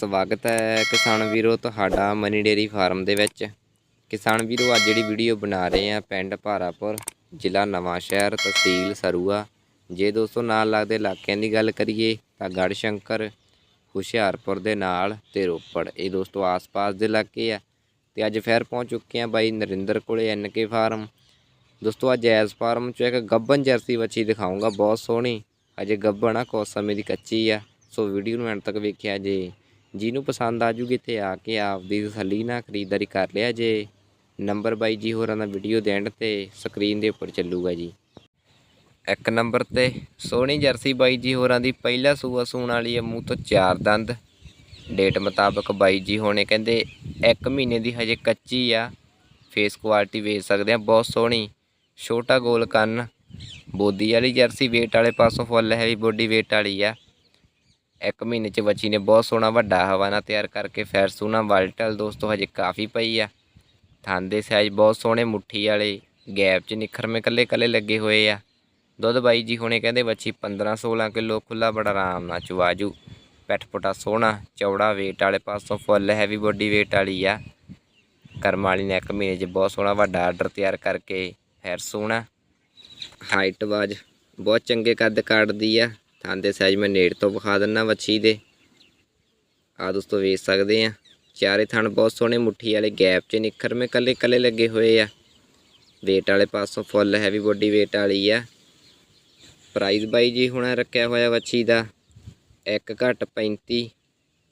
ਸਵਾਗਤ ਹੈ ਕਿਸਾਨ ਵੀਰੋ ਤੁਹਾਡਾ ਮਨੀ ਡੇਰੀ ਫਾਰਮ ਦੇ ਵਿੱਚ। ਕਿਸਾਨ ਵੀਰੋ, ਅੱਜ ਜਿਹੜੀ ਵੀਡੀਓ ਬਣਾ ਰਹੇ ਆ ਪਿੰਡ ਭਾਰਾਪੁਰ, ਜ਼ਿਲ੍ਹਾ ਨਵਾਂਸ਼ਹਿਰ ਤਹਿਸੀਲ ਸਰੂਆ। ਜੇ ਦੋਸਤੋ ਨਾਲ ਲੱਗਦੇ ਇਲਾਕਿਆਂ ਦੀ ਗੱਲ ਕਰੀਏ ਤਾਂ ਗੜ੍ਹ ਸ਼ੰਕਰ ਹੁਸ਼ਿਆਰਪੁਰ ਦੇ ਨਾਲ ਤੇ ਰੋਪੜ। ਇਹ ਦੋਸਤੋ ਆਸ-ਪਾਸ ਦੇ ਇਲਾਕੇ ਆ। ਤੇ ਅੱਜ ਫੇਰ ਪਹੁੰਚ ਚੁੱਕੇ ਆ ਬਾਈ ਨਰਿੰਦਰ ਕੋਲੇ ਐਨਕੇ ਫਾਰਮ। ਦੋਸਤੋ ਅੱਜ ਐਸ ਫਾਰਮ ਚੋਂ ਇੱਕ ਗੱਬਨ ਜਰਸੀ ਵੱਛੀ ਦਿਖਾਉਂਗਾ ਬਹੁਤ ਸੋਹਣੀ। ਅਜੇ ਗੱਬਣ ਆ, ਕੁਛ ਸਮੇਂ ਦੀ ਕੱਚੀ ਆ। ਸੋ ਵੀਡੀਓ ਨੂੰ ਐਂਡ ਤੱਕ ਵੇਖਿਆ ਜੇ। ਜਿਹਨੂੰ ਪਸੰਦ ਆ ਜੂਗੀ ਇੱਥੇ ਆ ਕੇ ਆਪਦੀ ਤਸੱਲੀ ਨਾਲ ਖਰੀਦਦਾਰੀ ਕਰ ਲਿਆ ਜੇ। ਨੰਬਰ ਬਾਈ ਜੀ ਹੋਰਾਂ ਦਾ ਵੀਡੀਓ ਦੇਣ ਤੇ ਸਕਰੀਨ ਦੇ ਉੱਪਰ ਚੱਲੂਗਾ ਜੀ। ਇੱਕ ਨੰਬਰ ਤੇ ਸੋਹਣੀ ਜਰਸੀ ਬਾਈ ਜੀ ਹੋਰਾਂ ਦੀ ਪਹਿਲਾ ਸੂਆ ਸੂਣ ਵਾਲੀ ਹੈ ਮੂੰਹ ਤੋਂ ਚਾਰ ਦੰਦ। ਡੇਟ ਮੁਤਾਬਕ ਬਾਈ ਜੀ ਹੋਣੇ ਕਹਿੰਦੇ 1 ਮਹੀਨੇ ਦੀ ਹਜੇ ਕੱਚੀ ਆ। ਫੇਸ ਕੁਆਲਿਟੀ ਵੇਚ ਸਕਦੇ ਆ, ਬਹੁਤ ਸੋਹਣੀ। ਛੋਟਾ ਗੋਲ ਕੰਨ। ਬੋਦੀ ਵਾਲੀ ਜਰਸੀ ਵੇਟ ਵਾਲੇ ਪਾਸੋਂ ਫੁੱਲ ਹੈਵੀ ਬੋਡੀ ਵੇਟ ਵਾਲੀ ਆ। ਇੱਕ ਮਹੀਨੇ ਚ ਬੱਚੀ ਨੇ ਬਹੁਤ ਸੋਹਣਾ ਵੱਡਾ ਹਵਾਨਾ ਤਿਆਰ ਕਰਕੇ ਫੈਰ ਸੋਹਣਾ ਵਾਲਟਲ ਦੋਸਤੋ, ਹਜੇ ਕਾਫੀ ਪਈ ਆ। ਥਣ ਦੇ ਸਾਈਜ਼ ਬਹੁਤ ਸੋਹਣੇ, ਮੁੱਠੀ ਵਾਲੇ ਗੈਪ ਚ ਨਿਖਰਮੇ ਕੱਲੇ ਕੱਲੇ ਲੱਗੇ ਹੋਏ ਆ। ਦੁੱਧ ਬਾਈ ਜੀ ਹੁਣੇ ਕਹਿੰਦੇ ਬੱਚੀ 15 16 ਕਿਲੋ ਖੁੱਲਾ ਬੜਾ ਆਰਾਮ ਨਾਲ ਚਵਾਜੂ ਪੈਠ ਪੁਟਾ ਸੋਹਣਾ, ਚੌੜਾ ਵੇਟ ਵਾਲੇ ਪਾਸੋਂ ਫੁੱਲ ਹੈਵੀ ਬੋਡੀ ਵੇਟ ਵਾਲੀ ਆ। ਕਰਮ ਵਾਲੀ ਨੇ ਇੱਕ ਮਹੀਨੇ 'ਚ ਬਹੁਤ ਸੋਹਣਾ ਵੱਡਾ ਆਰਡਰ ਤਿਆਰ ਕਰਕੇ ਫੈਰ ਸੋਹਣਾ। ਹਾਈਟ ਵਾਜ ਬਹੁਤ ਚੰਗੇ ਕੱਦ ਕਾਟਦੀ ਆ। ਥਾਂ ਦੇ ਸਾਈਜ਼ ਮੈਂ ਨੇੜ ਤੋਂ ਵਿਖਾ ਦਿੰਨਾ ਵੱਛੀ ਦੇ। ਆ ਦੋਸਤੋ ਵੇਖ ਸਕਦੇ ਆ। ਚਾਰੇ ਥਣ ਬਹੁਤ ਸੋਹਣੇ ਮੁੱਠੀ ਵਾਲੇ ਗੈਪ 'ਚ ਨਿਖਰਵੇਂ ਕੱਲੇ ਕੱਲੇ ਲੱਗੇ ਹੋਏ ਆ। ਵੇਟ ਵਾਲੇ ਪਾਸੋਂ ਫੁੱਲ ਹੈਵੀ ਬੋਡੀ ਵੇਟ ਵਾਲੀ ਆ। ਪ੍ਰਾਈਸ ਬਾਈ ਜੀ ਹੁਣ ਰੱਖਿਆ ਹੋਇਆ ਵੱਛੀ ਦਾ ਇੱਕ ਘੱਟ 35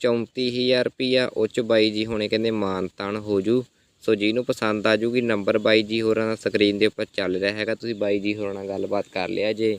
34000 ਰੁਪਿਆ ਉਹ ਚ ਬਾਈ ਜੀ ਹੁਣੇ ਕਹਿੰਦੇ ਮਾਨਤਾਨ ਹੋ ਜੂ। ਸੋ ਜਿਹਨੂੰ ਪਸੰਦ ਆ ਜੂਗੀ ਨੰਬਰ ਬਾਈ ਜੀ ਹੋਰਾਂ ਦਾ ਸਕਰੀਨ ਦੇ ਉੱਪਰ ਚੱਲ ਰਿਹਾ ਹੈਗਾ। ਤੁਸੀਂ ਬਾਈ ਜੀ ਹੋਰਾਂ ਨਾਲ ਗੱਲਬਾਤ ਕਰ ਲਿਆ ਜੇ।